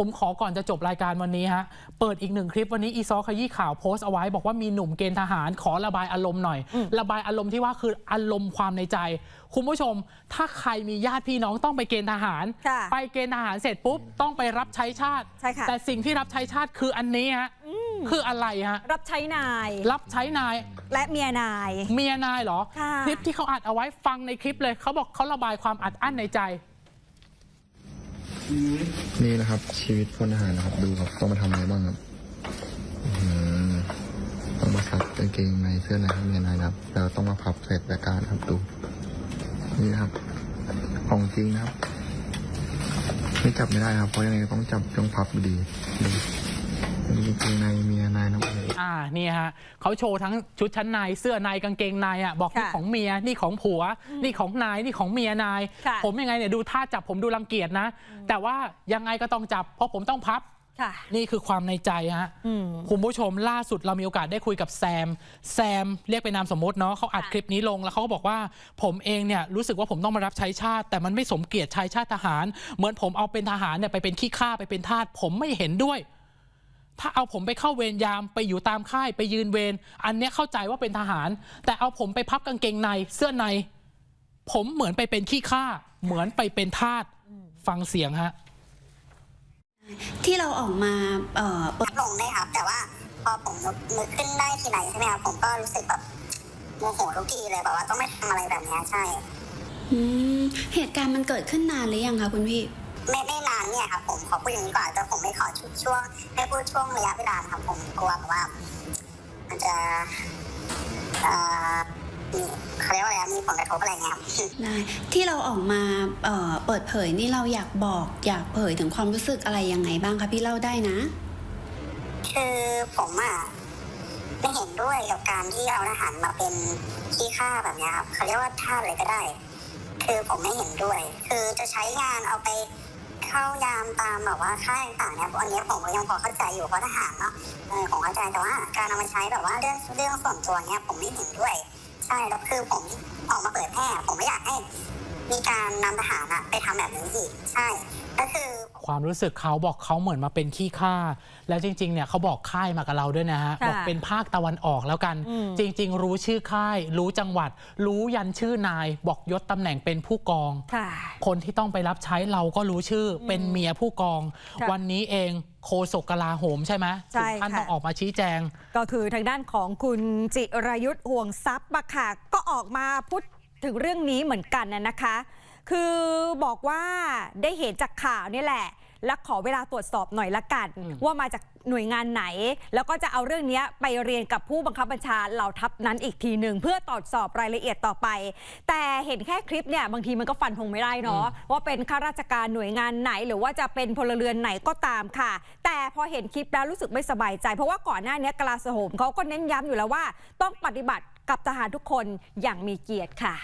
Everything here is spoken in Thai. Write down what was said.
ผมขอก่อนจะจบรายการวันนี้ฮะ เปิดอีกหนึ่งคลิปวันนี้อีซอขยี้ข่าวโพสต์เอาไว้ บอกว่ามีหนุ่มเกณฑ์ทหารขอระบายอารมณ์หน่อย ระบายอารมณ์ที่ว่าคืออารมณ์ความในใจ คุณผู้ชม ถ้าใครมีญาติพี่น้องต้องไปเกณฑ์ทหาร ค่ะไปเกณฑ์ทหารเสร็จปุ๊บต้องไปรับใช้ชาติ ใช่ค่ะ แต่สิ่งที่รับใช้ชาติคืออันนี้ฮะคืออะไรฮะรับใช้นายรับใช้นาย และเมียนาย เมียนายเหรอ ค่ะ คลิปที่เขาอัดเอาไว้ฟังในคลิปเลย เขาบอกเขาระบายความอัดอั้นในใจ นี่นะครับ ชีวิตพลทหารนะครับ ดูครับต้องมาทำอะไรบ้างครับต้องมาซักกางเกงในเสื้อในข้างในนะครับแล้วต้องมาพับเสร็จแต่การครับดู นี่นะครับ ของจริงนะครับ ไม่จับไม่ได้ครับเพราะยังไงก็ต้องจับต้องพับอยู่ดีดูมีางเกงในมีในน้ำอ่านี่ฮะเขาโชว์ทั้งชุดชั้นในเสื้อในกางเกงในอะบอกนี่ค่ะของเมียนี่ของผัว นี่ของนายนี่ของเมียนาย ค่ะ ผมยังไงเนี่ยดูท่าจับผมดูรังเกียจนะ แต่ว่ายังไงก็ต้องจับ เพราะผมต้องพับ ค่ะ นี่คือความในใจฮะอืมคุณผู้ชมล่าสุดเรามีโอกาสได้คุยกับแซม แซมเรียกเป็นนามสมมติเนาะเขาอัดค่ะ คลิปนี้ลงแล้วเขาก็บอกว่า ผมเองเนี่ยรู้สึกว่าผมต้องมารับใช้ชาติ แต่มันไม่สมเกียรติชายชาติทหาร เหมือนผมเอาเป็นทหารเนี่ยไปเป็นขี้ข้าไปเป็นทาสผมไม่เห็นด้วย ถ้าเอาผมไปเข้าเวรยามไปอยู่ตามค่ายไปยืนเวรอันเนี้ยเข้าใจว่าเป็นทหาร แต่เอาผมไปพับกางเกงในเสื้อใน ผมเหมือนไปเป็นขี้ข้าเหมือนไปเป็นทาสฟังเสียงฮะที่เราออกมาเอ่อเปิดลงได้ครับ แต่ว่าพอผมนึกนึกขึ้นได้ทีไหนใช่ไหมครับผมก็รู้สึกแบบโมโหทุกทีเลยแบบว่าต้องไม่ทำอะไรแบบเนี้ยใช่ อืมเหตุการณ์มันเกิดขึ้นนานหรือยังคะคุณพี่ ไม่ไม่นานเนี่ยครับผมขอพูดอย่างนี้ก่อนแต่ผมไม่ขอชุดช่วงให้พูดช่วงระยะเวลานะครับผมกลัวแบบว่า มันจะเอ่อมีเขาเรียกว่าอะไรอะมีผลกระทบอะไรเงี้ยครับ ได้ที่เราออกมาเอ่อเปิดเผยนี่เราอยากบอกอยากเผยถึงความรู้สึกอะไรยังไงบ้างคะพี่เล่าได้นะ คือผมอะไม่เห็นด้วยกับการที่เอาทหารมาเป็นขี้ข้าแบบเนี้ยครับเขาเรียกว่าท่าสเลยก็ได้ คือผมไม่เห็นด้วย คือจะใช้งานเอาไป เข้ายามตามแบบว่าค่ายต่างๆเนี่ยอันนี้ผมก็ยังพอเข้าใจอยู่เพราะทหารเนาะเออผมเข้าใจแต่ว่าการเอามาใช้แบบว่าเรื่องเรื่องส่วนตัวเนี่ยผมไม่เห็นด้วย ใช่แล้วคือผมออกมาเปิดแพร่ผมไม่อยากให้ มีการนำทหารอะไปทำแบบนี้อีก ใช่ ก็คือ ความรู้สึกเขาบอกเขาเหมือนมาเป็นขี้ข้าแล้วจริงๆเนี่ยเขาบอกค่ายมากับเราด้วยนะฮะค่ะบอกเป็นภาคตะวันออกแล้วกัน อืม จริง ๆ รู้ชื่อค่าย รู้จังหวัด รู้ยันชื่อนาย บอกยศตำแหน่งเป็นผู้กอง ค่ะ คนที่ต้องไปรับใช้เราก็รู้ชื่ออเป็นเมียผู้กอง ค่ะวันนี้เองโคศกกลาโหมใช่ไหมใช่ถึงท่านค่ะ ต้องออกมาชี้แจง ก็คือทางด้านของคุณจิรายุทธ์ห่วงทรัพย์มาค่ะก็ออกมาพูด ถึงเรื่องนี้เหมือนกันนะนะคะ คือบอกว่าได้เห็นจากข่าวนี่แหละ และขอเวลาตรวจสอบหน่อยละกันอืมว่ามาจากหน่วยงานไหน แล้วก็จะเอาเรื่องนี้ไปเรียนกับผู้บังคับบัญชาเหล่าทัพนั้นอีกทีหนึ่งเพื่อตรวจสอบรายละเอียดต่อไป แต่เห็นแค่คลิปเนี่ยบางทีมันก็ฟันธงไม่ได้เนาะว่าเป็นข้าราชการหน่วยงานไหน หรือว่าจะเป็นพลเรือนไหนก็ตามค่ะ แต่พอเห็นคลิปแล้วรู้สึกไม่สบายใจ เพราะว่าก่อนหน้านี้กลาสโหมเขาก็เน้นย้ำอยู่แล้วว่า ต้องปฏิบัติกับทหารทุกคนอย่างมีเกียรติค่ะ